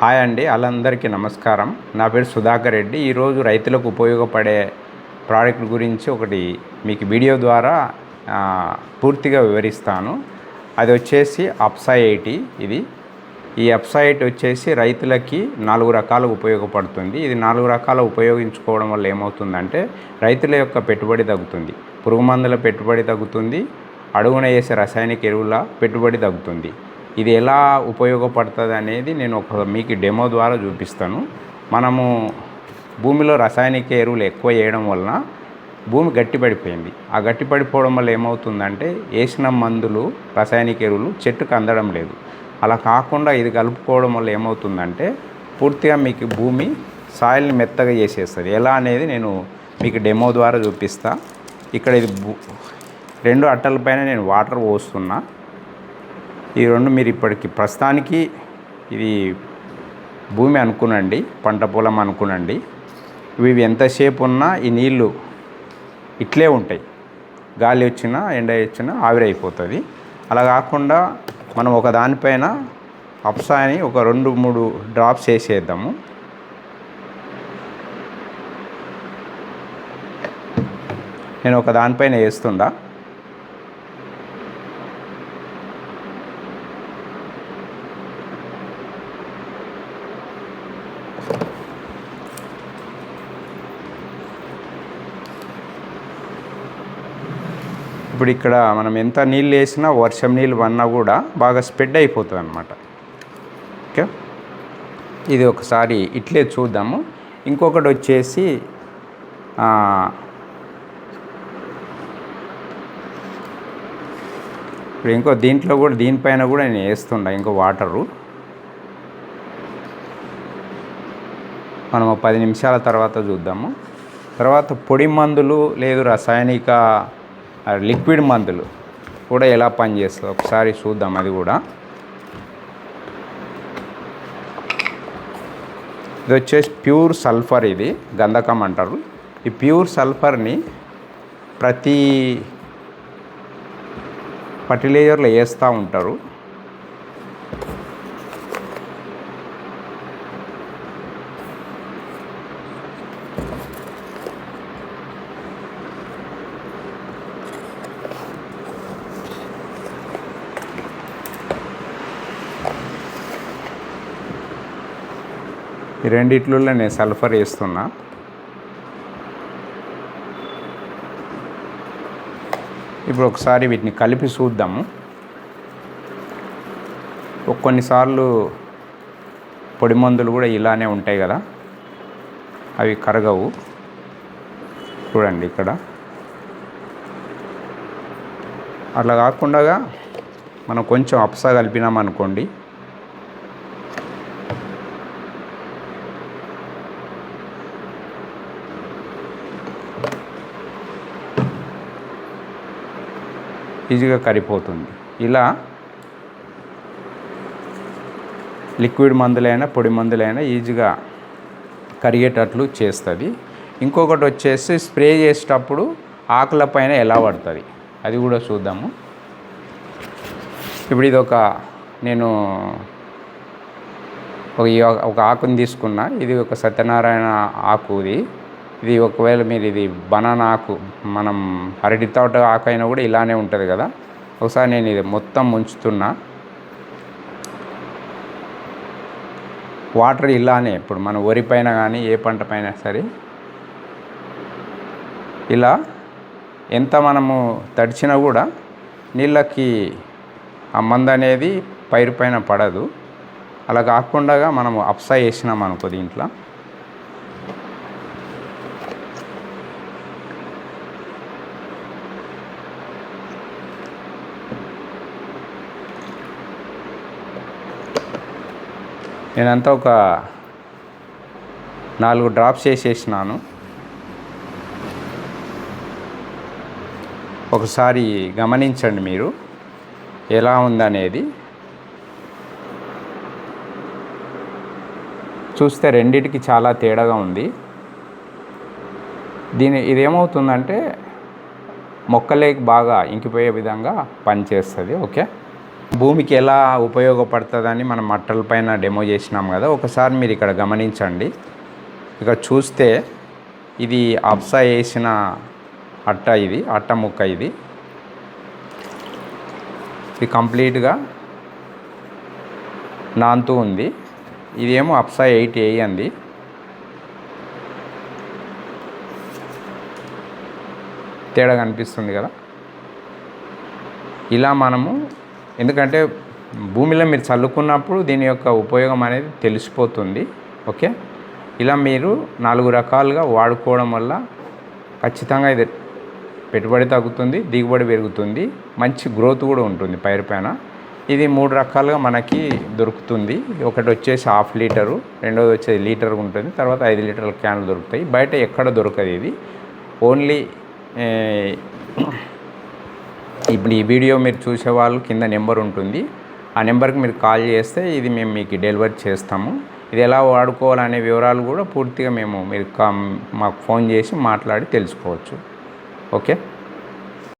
Hi అండి వాళ్ళందరికీ నమస్కారం. నా పేరు సుధాకర్ రెడ్డి. ఈరోజు రైతులకు ఉపయోగపడే ప్రోడక్ట్ గురించి ఒకటి మీకు వీడియో ద్వారా పూర్తిగా వివరిస్తాను. అది వచ్చేసి అప్సా ఇది. ఈ వెబ్సైట్ వచ్చేసి రైతులకి నాలుగు రకాలు ఉపయోగపడుతుంది. ఇది నాలుగు రకాల ఉపయోగించుకోవడం వల్ల ఏమవుతుందంటే రైతుల యొక్క పెట్టుబడి తగ్గుతుంది. పురుగు మందుల పెట్టుబడి తగ్గుతుంది. అడుగున వేసే రసాయనిక ఎరువుల పెట్టుబడి తగ్గుతుంది. ఇది ఎలా ఉపయోగపడుతుంది అనేది నేను ఒక మీకు డెమో ద్వారా చూపిస్తాను. మనము భూమిలో రసాయనిక ఎరువులు ఎక్కువ వేయడం వలన భూమి గట్టిపడిపోయింది. ఆ గట్టిపడిపోవడం వల్ల ఏమవుతుందంటే వేసిన మందులు రసాయనిక ఎరువులు చెట్టుకు అందడం లేదు. అలా కాకుండా ఇది కలుపుకోవడం వల్ల ఏమవుతుందంటే పూర్తిగా మీకు భూమి సాయిల్ని మెత్తగా చేసేస్తుంది. ఎలా అనేది నేను మీకు డెమో ద్వారా చూపిస్తా. ఇక్కడ ఇది రెండు రెండు అట్టలపైన నేను వాటర్ పోస్తున్నా. ఈ రెండు మీరు ఇప్పటికి ప్రస్తుతానికి ఇది భూమి అనుకునండి పంట పొలం అనుకునండి. ఇవి ఎంతసేపు ఉన్నా ఈ నీళ్ళు ఇట్లే ఉంటాయి. గాలి వచ్చినా ఎండ వచ్చినా ఆవిరైపోతుంది అలా కాకుండా మనం ఒక దానిపైన అప్సాని ఒక రెండు మూడు డ్రాప్స్ వేసేద్దాము. నేను ఒక దానిపైన వేస్తుండా ఇప్పుడు ఇక్కడ మనం ఎంత నీళ్ళు వేసినా వర్షం నీళ్ళు పన్నా కూడా బాగా స్ప్రెడ్ అయిపోతుంది అనమాట ఓకే? ఇది ఒకసారి ఇట్లే చూద్దాము. ఇంకొకటి వచ్చేసి ఇప్పుడు ఇంకో దీంట్లో కూడా దీనిపైన కూడా నేను వేస్తుండ ఇంకో వాటరు. మనం పది నిమిషాల తర్వాత చూద్దాము. తర్వాత పొడి మందులు లేదు రసాయనిక లిక్విడ్ మందులు కూడా ఎలా పనిచేస్తుంది ఒకసారి చూద్దాం అది కూడా. ఇది వచ్చేసి ప్యూర్ సల్ఫర్ ఇది గంధకం అంటారు. ఈ ప్యూర్ సల్ఫర్ని ప్రతి ఫర్టిలైజర్లో వేస్తూ ఉంటారు. ఈ రెండిట్లో నేను సల్ఫర్ వేస్తున్నా. ఇప్పుడు ఒకసారి వీటిని కలిపి చూద్దాము. కొన్నిసార్లు పొడి మందులు కూడా ఇలానే ఉంటాయి కదా. అవి కరగవు. చూడండి ఇక్కడ. అట్లా కాకుండా మనం కొంచెం అప్సా కలిపినామనుకోండి. ఈజీగా కరిపోతుంది ఇలా లిక్విడ్ మందులైనా పొడి మందులైనా ఈజీగా కరిగేటట్లు చేస్తుంది. ఇంకొకటి వచ్చేసి స్ప్రే చేసేటప్పుడు ఆకుల పైన ఎలా పడుతుంది? అది కూడా చూద్దాము. ఇప్పుడు ఇది ఒక నేను ఒక ఒక ఆకుని తీసుకున్నా. ఇది ఒక సత్యనారాయణ ఆకు ఇది ఒకవేళ మీరు ఇది బనానా ఆకు మనం అరటి తోట ఆకు అయినా కూడా ఇలానే ఉంటుంది కదా. ఒకసారి నేను ఇది మొత్తం ముంచుతున్నా. వాటర్ ఇలానే ఇప్పుడు మన వరి పైన కానీ ఏ పంట పైన సరే ఇలా ఎంత మనము తడిచినా కూడా నీళ్ళకి ఆ మందు అనేది పైరు పైన పడదు. అలా కాకుండా మనము అప్సా వేసినాం అనుకో దీంట్లో. నేనంతా ఒక నాలుగు డ్రాప్స్ వేసేసినాను. ఒకసారి గమనించండి మీరు ఎలా ఉందనేది. చూస్తే రెండిటికి చాలా తేడాగా ఉంది. దీని ఇదేమవుతుందంటే మొక్కలేకి బాగా ఇంకిపోయే విధంగా పనిచేస్తుంది ఓకే? భూమికి ఎలా ఉపయోగపడుతుందని మనం మట్టల పైన డెమో చేసినాం కదా ఒకసారి మీరు ఇక్కడ గమనించండి. ఇక్కడ చూస్తే ఇది అప్సా వేసిన అట్ట ఇది అట్ట ముక్క ఇది. ఇది కంప్లీట్గా నాంతూ ఉంది. ఇదేమో అప్సా ఎయిట్ ఏ అంది. తేడా కనిపిస్తుంది కదా. ఇలా మనము ఎందుకంటే భూమిలో మీరు చల్లుకున్నప్పుడు దీని యొక్క ఉపయోగం అనేది తెలిసిపోతుంది ఓకే? ఇలా మీరు నాలుగు రకాలుగా వాడుకోవడం వల్ల ఖచ్చితంగా ఇది పెట్టుబడి తగ్గుతుంది దిగుబడి పెరుగుతుంది మంచి గ్రోత్ కూడా ఉంటుంది పైరు పైన. ఇది మూడు రకాలుగా మనకి దొరుకుతుంది. ఒకటి వచ్చేసి హాఫ్ లీటరు రెండోది వచ్చేది లీటర్ ఉంటుంది తర్వాత ఐదు లీటర్ల క్యాన్లు దొరుకుతాయి. బయట ఎక్కడ దొరకదు ఇది. ఓన్లీ ఇప్పుడు ఈ వీడియో మీరు చూసే వాళ్ళు కింద నెంబర్ ఉంటుంది. ఆ నెంబర్కి మీరు కాల్ చేస్తే ఇది మేము మీకు డెలివరీ చేస్తాము. ఇది ఎలా వాడుకోవాలనే వివరాలు కూడా పూర్తిగా మేము మీరు మాకు ఫోన్ చేసి మాట్లాడి తెలుసుకోవచ్చు. ఓకే?